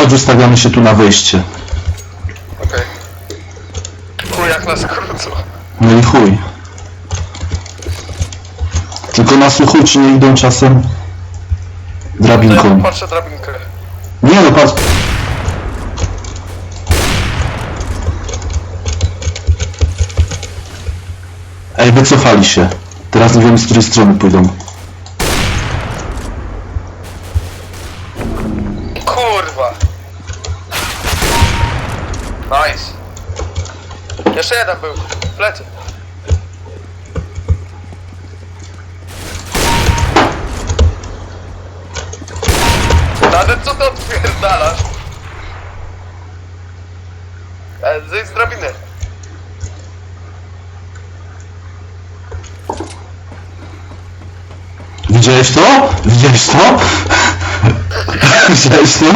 Chodź, ustawiamy się tu na wyjście. Okej. Chuj, jak nas krócą. No i chuj. Tylko nasłuchuj, czy nie idą czasem To ja drabinką. patrzę drabinkę. Nie no, patrz. Ej, wycofali się. Teraz nie wiemy, z której strony pójdą. Nice. Jeszcze jeden był. W plecy. Nawet co ty odpierdalasz? E, Zejdź z drabiny. Widziałeś to? Widziałeś to? Widziałeś to?